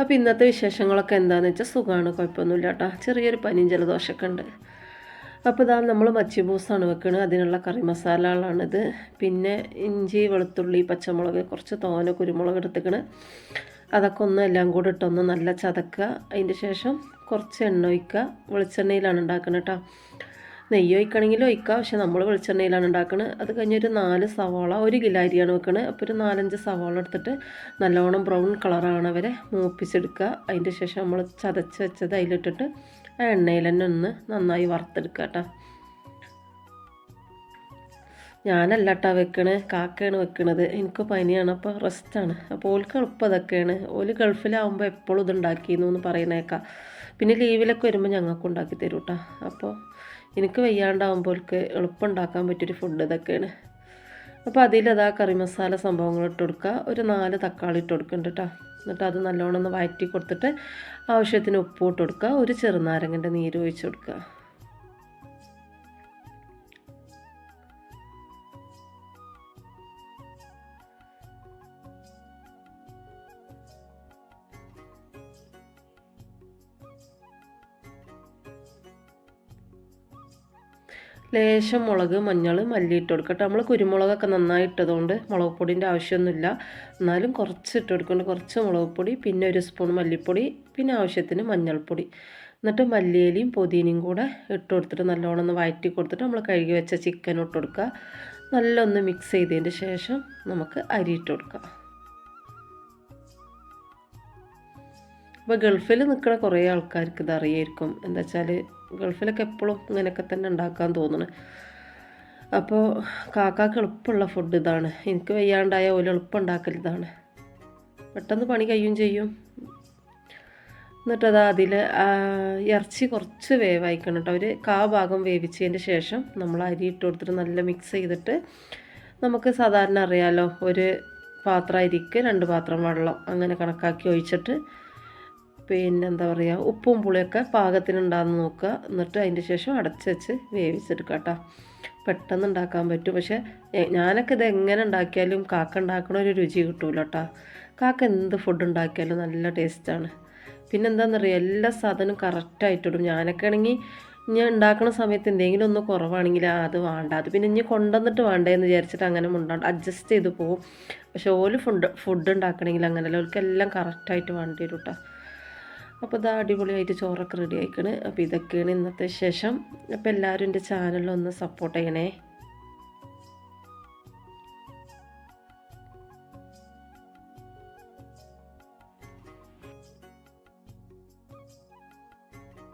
അപ്പോൾ ഇന്നത്തെ വിശേഷങ്ങളൊക്കെ എന്താണെന്ന് വെച്ചാൽ സുഖമാണ് കുഴപ്പമൊന്നുമില്ല കേട്ടോ ചെറിയൊരു പനിയും ജലദോഷമൊക്കെ ഉണ്ട് അപ്പോൾ ഇതാ നമ്മൾ മച്ചി ബൂസാണ് വെക്കുന്നത് അതിനുള്ള കറി മസാലകളാണിത്. പിന്നെ ഇഞ്ചി വെളുത്തുള്ളി പച്ചമുളക് കുറച്ച് തോന കുരുമുളക് എടുത്തിക്കണ്. അതൊക്കെ ഒന്ന് എല്ലാം കൂടെ ഇട്ടൊന്ന് നല്ല ചതക്കുക. അതിന്റെ ശേഷം കുറച്ച് എണ്ണ ഒഴിക്കുക. വെളിച്ചെണ്ണയിലാണ് ഉണ്ടാക്കുന്നത് കേട്ടോ. നെയ്യ് ഒഴിക്കണമെങ്കിൽ ഒഴിക്കാം. പക്ഷെ നമ്മൾ വെളിച്ചെണ്ണയിലാണ് ഉണ്ടാക്കുന്നത് അത് കഴിഞ്ഞൊരു നാല് സവാള ഒരു കിലോ അരിയാണ് വെക്കുന്നത് അപ്പോൾ ഒരു നാലഞ്ച് സവാള എടുത്തിട്ട് നല്ലോണം ബ്രൗൺ കളറാണ് വരെ മൂപ്പിച്ചെടുക്കുക. അതിന്റെ ശേഷം നമ്മൾ ചതച്ച് വെച്ചത് അതിലിട്ടിട്ട് ആ എണ്ണയിൽ തന്നെ ഒന്ന് നന്നായി വറുത്തെടുക്കുക കേട്ടോ. ഞാനല്ല കേട്ടോ വെക്കണേ. കാക്കയാണ് വെക്കണത്. എനിക്ക് പനിയാണ്. അപ്പോൾ റെസ്റ്റാണ്. അപ്പോൾ ഓൾക്ക് എളുപ്പം അതൊക്കെയാണ്. ഓൽ ഗൾഫിലാവുമ്പോൾ എപ്പോഴും ഇത് ഉണ്ടാക്കിയെന്നു എന്ന് പറയുന്നേക്കാം. പിന്നെ ലീവിലൊക്കെ വരുമ്പോൾ ഞങ്ങൾക്ക് ഉണ്ടാക്കി തരും കേട്ടോ. അപ്പോൾ എനിക്ക് വയ്യാണ്ടാവുമ്പോൾക്ക് എളുപ്പം ഉണ്ടാക്കാൻ പറ്റിയൊരു ഫുഡ് ഇതൊക്കെയാണ്. അപ്പോൾ അതിലതാ കറി മസാല സംഭവങ്ങൾ ഇട്ട് കൊടുക്കുക. ഒരു നാല് തക്കാളി ഇട്ട് കൊടുക്കുന്നുണ്ട് കേട്ടോ. എന്നിട്ട് അത് നല്ലോണം ഒന്ന് വഴറ്റി കൊടുത്തിട്ട് ആവശ്യത്തിന് ഉപ്പ് ഇട്ട് കൊടുക്കുക. ഒരു ചെറുനാരങ്ങന്റെ നീര് ഒഴിച്ച് കൊടുക്കുക. ലേശം മുളക് മഞ്ഞൾ മല്ലി ഇട്ട് കൊടുക്കട്ടെ നമ്മൾ കുരുമുളകൊക്കെ നന്നായി ഇട്ടതുകൊണ്ട് മുളക് പൊടിന്റെ ആവശ്യമൊന്നുമില്ല. എന്നാലും കുറച്ച് ഇട്ട് കൊടുക്കുന്നുണ്ട് കുറച്ച് മുളക് പൊടി പിന്നെ ഒരു സ്പൂൺ മല്ലിപ്പൊടി പിന്നെ ആവശ്യത്തിന് മഞ്ഞൾപ്പൊടി. എന്നിട്ട് മല്ലിയിലയും പുതിനയും കൂടെ ഇട്ട് കൊടുത്തിട്ട് നല്ലോണം ഒന്ന് വഴറ്റി കൊടുത്തിട്ട് നമ്മൾ കഴുകി വെച്ച ചിക്കൻ ഇട്ട് കൊടുക്കുക നല്ലൊന്ന് മിക്സ് ചെയ്തതിന്റെ ശേഷം നമുക്ക് അരി ഇട്ട് കൊടുക്കുക അപ്പോൾ ഗൾഫിൽ നിൽക്കുന്ന കുറേ ആൾക്കാർക്ക് ഇത് അറിയായിരിക്കും. എന്താ വെച്ചാൽ ഗൾഫിലൊക്കെ എപ്പോഴും ഇങ്ങനെയൊക്കെ തന്നെ ഉണ്ടാക്കാൻ തോന്നുന്നു അപ്പോൾ കാക്കാക്ക് എളുപ്പമുള്ള ഫുഡ് ഇതാണ്. എനിക്ക് വയ്യാണ്ടായ ഓൽ എളുപ്പം ഉണ്ടാക്കൽ ഇതാണ് പെട്ടെന്ന് പണി കഴിയും ചെയ്യും. എന്നിട്ടത് അതിൽ ഇറച്ചി കുറച്ച് വേവായിക്കണം കേട്ടോ ഒരു കാ ഭാഗം വേവിച്ചതിന് ശേഷം നമ്മൾ അരി ഇട്ട് കൊടുത്തിട്ട് നല്ല മിക്സ് ചെയ്തിട്ട് നമുക്ക് സാധാരണ അറിയാലോ ഒരു പാത്രം അരിക്ക് രണ്ട് പാത്രം വെള്ളം അങ്ങനെ കണക്കാക്കി ഒഴിച്ചിട്ട് പിന്നെ എന്താ പറയുക ഉപ്പും പുളിയൊക്കെ പാകത്തിനുണ്ടാകുന്ന നോക്കുക. എന്നിട്ട് അതിന്റെ ശേഷം അടച്ച് വെച്ച് വേവിച്ചെടുക്കുക കേട്ടോ പെട്ടെന്ന് ഉണ്ടാക്കാൻ പറ്റും. പക്ഷേ ഞാനൊക്കെ ഇത് എങ്ങനെ ഉണ്ടാക്കിയാലും കാക്ക ഉണ്ടാക്കണ ഒരു രുചി കിട്ടൂല കേട്ടോ കാക്ക എന്ത് ഫുഡ് ഉണ്ടാക്കിയാലും നല്ല ടേസ്റ്റാണ് പിന്നെ എന്താണെന്നറിയാം എല്ലാ സാധനവും കറക്റ്റായിട്ടിടും ഞാനൊക്കെ ആണെങ്കിൽ ഞാൻ ഉണ്ടാക്കുന്ന സമയത്ത് എന്തെങ്കിലും ഒന്ന് കുറവാണെങ്കിൽ അത് വേണ്ട. അത് പിന്നെ ഇനി കൊണ്ടുവന്നിട്ട് വേണ്ടേന്ന് വിചാരിച്ചിട്ട് അങ്ങനെ ഉണ്ടാകും അഡ്ജസ്റ്റ് ചെയ്ത് പോകും പക്ഷേ ഓൽ ഫുഡ് ഫുഡ് ഉണ്ടാക്കണമെങ്കിൽ അങ്ങനെയല്ല. ഓൽക്ക് എല്ലാം കറക്റ്റായിട്ട് വേണ്ടി വരും കേട്ടോ അപ്പോൾ ഇതാ അടിപൊളിയായിട്ട് ചോറൊക്കെ റെഡി ആയിക്കണ്. അപ്പോൾ ഇതൊക്കെയാണ് ഇന്നത്തെ ശേഷം അപ്പോൾ എല്ലാവരും എന്റെ ചാനലൊന്ന് സപ്പോർട്ട് ചെയ്യണേ.